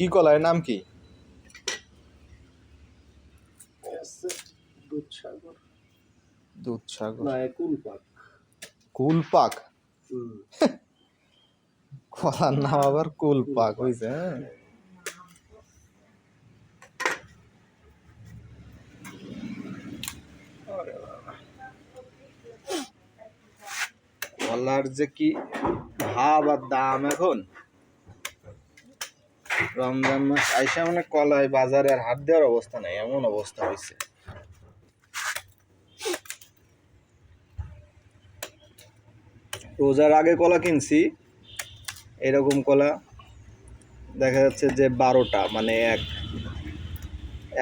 কি কলা এর নাম কি? পাক কুলপাক। কলার নাম আবার কুলপাক হয়েছে হ্যাঁ কলার যে কি ভাব আর দাম এখন? রমজান মাস আইসা মানে কলায় বাজারে আর হাত দেওয়ার অবস্থা নাই এমন অবস্থা হয়েছে রোজার আগে কলা কিনছি এরকম কলা দেখা যাচ্ছে যে বারোটা মানে এক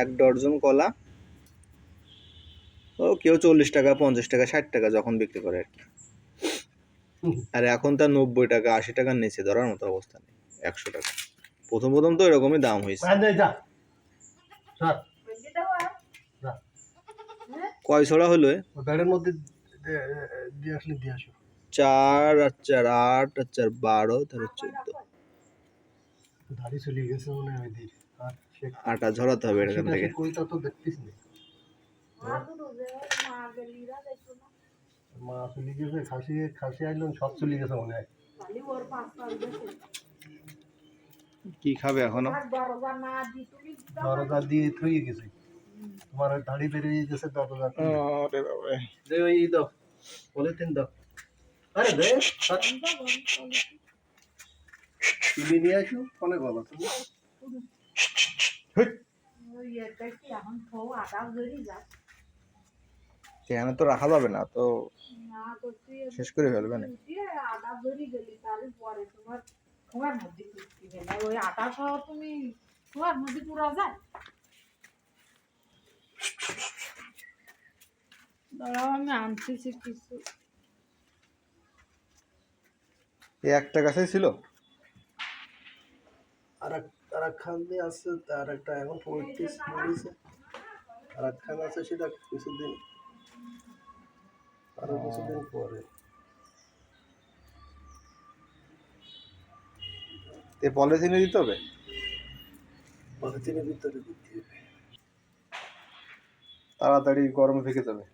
এক ডর্জন কলা। ও কেউ চল্লিশ টাকা পঞ্চাশ টাকা ষাট টাকা যখন বিক্রি করে আর কি। আর এখন তার নব্বই টাকা আশি টাকার নিচে ধরার মতো অবস্থা নেই একশো টাকা। প্রথম প্রথম তো এরকমই দাম হয়েছে। যা। যা কয় ছড়া হলো? ব্যাগের মধ্যে দিয়ে আসলে দিয়ে আসো। চার আর চার আট আর চার বারো তারপর চোদ্দ। দাড়ি চলে গেছে মনে হয় আটা ঝরাতে হবে এখান থেকে সে তো দেখতিস না মা চলে গেছে খাসি খাসি আইলেন সব চলে গেছে মনে হয়। কি খাবে এখনও দরজা দিয়ে থুয়ে গেছে তোমার ওই দাড়ি বেরিয়ে গেছে দরজা দিয়ে। আরে বাবা দে ওই দাও পলিথিন দাও আরে দে তুলে নিয়ে আসো ফোনে বলো তুমি সেখানে তো রাখা যাবে না তো শেষ করে ফেলবে না তোমার মধ্যে কুস্তি গেলে? ওই আটা সহ তুমি তোমার মধ্যে পুরা যায়? দাঁড়াও আমি আনতেছি কিছু। এই একটা গাছেই ছিল? আর এক আর এক খান দিয়ে আছে আর একটা এখন পঁয়ত্রিশ মরিছে। আর এক খান আছে সেটা কিছুদিন আরও কিছুদিন পরে। এ পলিথিনে দিতে হবে? পলিথিনের ভিতরে দিতে হবে। তাড়াতাড়ি গরম থেকে যাবে।